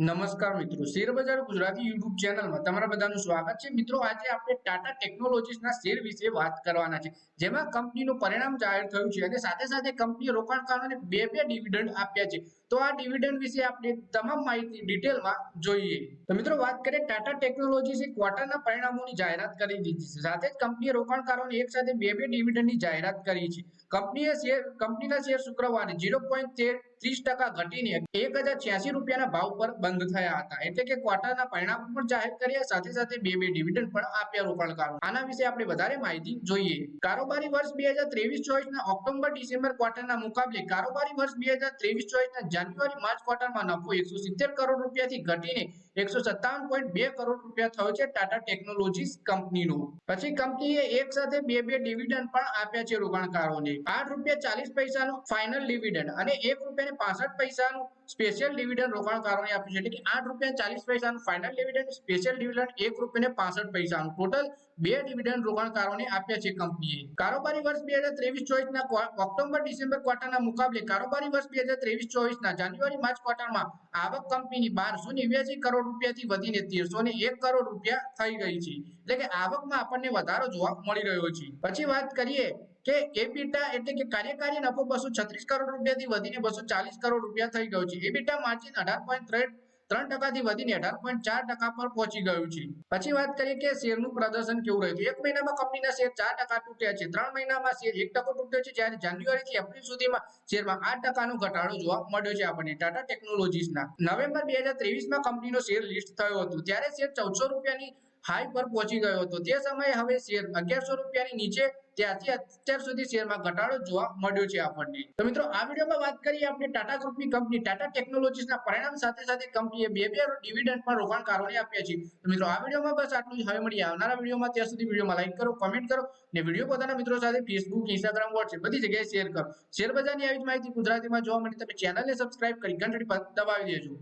નમસ્કાર મિત્રો શેરબજાર ગુજરાતી યુટ્યુબ ચેનલમાં તમારા બધાનું સ્વાગત છે. મિત્રો, આજે આપણે ટાટા ટેકનોલોજીસના શેર વિશે વાત કરવાના છે, જેમાં કંપનીનું પરિણામ જાહેર થયું છે અને સાથે સાથે કંપનીએ રોકાણકારોને બે બે ડિવિડન્ડ આપ્યા છે. તો આ ડિવિડન્ડ વિશે આપણે તમામ માહિતી ડિટેલમાં જોઈએ. તો મિત્રો, વાત કરીએ ટાટા ટેકનોલોજીસે ક્વાર્ટરના પરિણામોની જાહેરાત કરી દીધી છે. સાથે જ કંપનીએ રોકાણકારોને એક સાથે બે બે ડિવિડન્ડની જાહેરાત કરી છે. કંપનીએ શેર કંપનીના શેર શુક્રવારે ઝીરો પોઈન્ટ તેર ત્રીસ ટકા ઘટીને એક હજાર છ્યાસી રૂપિયાના ભાવ પર બંધ થયા હતા. એટલે કે ક્વાર્ટરના પરિણામ પણ જાહેર કર્યા, સાથે સાથે બે બે ડિવિડન્ડ પણ આપ્યા રોકાણકારો આના વિશે આપણે વધારે માહિતી જોઈએ. કારોબારી વર્ષ બે હજાર ત્રેવીસ ચોવીસના ઓક્ટોબર, ડિસેમ્બર ક્વાર્ટરના મુકાબલે કારોબારી વર્ષ બે હજાર ત્રેવીસ ચોવીસના જાન્યુઆરી, માર્ચ ક્વાર્ટરમાં નફો એકસો સિત્તેર કરોડ રૂપિયાથી ઘટીને એકસો સત્તાવન પોઈન્ટ બે કરોડ રૂપિયા થયો છે ટાટા ટેકનોલોજીસ કંપનીનો. પછી કંપનીએ એક સાથે બે બે ડિવિડન્ડ પણ આપ્યા છે રોકાણકારોને. આઠ રૂપિયા ચાલીસ પૈસાનો ફાઇનલ ડિવિડન્ડ અને એક રૂપિયા પાસઠ પૈસાનું સ્પેશિયલ ડિવિડન્ડ રોકાણકારોને આપ્યું છે. એટલે કે આઠ રૂપિયા ચાલીસ પૈસાનું ફાઇનલ ડિવિડન્ડ સ્પેશિયલ ડિવિડન્ડ એક રૂપિયા પાસઠ પૈસાનું. ટોટલ બે ડિવિડન્ડ રોકાણકારોને આપ્યા છે કંપનીએ. કારોબારી વર્ષ બે હજાર ત્રેવીસ ચોવીસના ઓક્ટોબર, ડિસેમ્બર ક્વાર્ટરના મુકાબલે કારોબારી વર્ષ બે હજાર ત્રેવીસ ચોવીસના જાન્યુઆરી, માર્ચ ક્વાર્ટરમાં આવક કંપનીની બારસો નેવ્યાસી કરોડ રૂપિયાથી વધીને તેરસો ને એક કરોડ રૂપિયા થઈ ગઈ છે. એટલે કે આવકમાં આપણને વધારો જોવા મળી રહ્યો છે. પછી વાત કરીએ કે એબીટા એટલે કે કાર્યકારી નફો બસો છત્રીસ કરોડ રૂપિયાથી વધીને બસો ચાલીસ કરોડ રૂપિયા થઈ ગયો છે. એબીટા માર્જિન અઢાર પોઈન્ટ ત્રણ ટકાથી વધીને અઢાર પોઈન્ટ ચાર ટકા પર પહોંચી ગયું છે. પછી વાત કરીએ કે શેરનું પ્રદર્શન કેવું રહ્યું એક મહિનામાં કંપનીના શેર ચાર ટકા તૂટ્યા છે. ત્રણ મહિનામાં શેર એક ટકો તૂટ્યો છે. જ્યારે જાન્યુઆરી થી એપ્રિલ સુધીમાં શેરમાં આઠ ટકાનો ઘટાડો જોવા મળ્યો છે આપણને. ટાટા ટેકનોલોજીસના નવેમ્બર બે હજાર ત્રેવીસમાં કંપનીનો શેર લિસ્ટ થયો હતો. ત્યારે શેર ચૌદસો રૂપિયાની હાઈ પર પહોંચી ગયો હતો. તે સમયે હવે શેર અગિયારસો રૂપિયાની નીચે ત્યાંથી અત્યાર સુધી શેરમાં ઘટાડો જોવા મળ્યો છે આપણને. તો મિત્રો, આ વિડીયોમાં વાત કરીએ આપણે ટાટા ગ્રુપની કંપની, ટાટા ટેકનોલોજીસના પરિણામ સાથે સાથે કંપનીએ બે બે ડિવિડન્ડ પણ રોકાણકારોને આપ્યા છે. તો મિત્રો, આ વિડીયોમાં બસ આટલું જ. હવે મળીએ આવનારા વિડીયોમાં. ત્યાં સુધી વિડીયોમાં લાઈક કરો, કોમેન્ટ કરો ને વીડિયો પોતાના મિત્રો સાથે ફેસબુક ઇન્સ્ટાગ્રામ વોટ્સએપ બધી જગ્યાએ શેર કરો. શેર બજારની આવી જ માહિતી ગુજરાતીમાં જોવા માટે તમે ચેનલને સબસ્ક્રાઇબ કરી ઘંટડી દબાવી દેજો.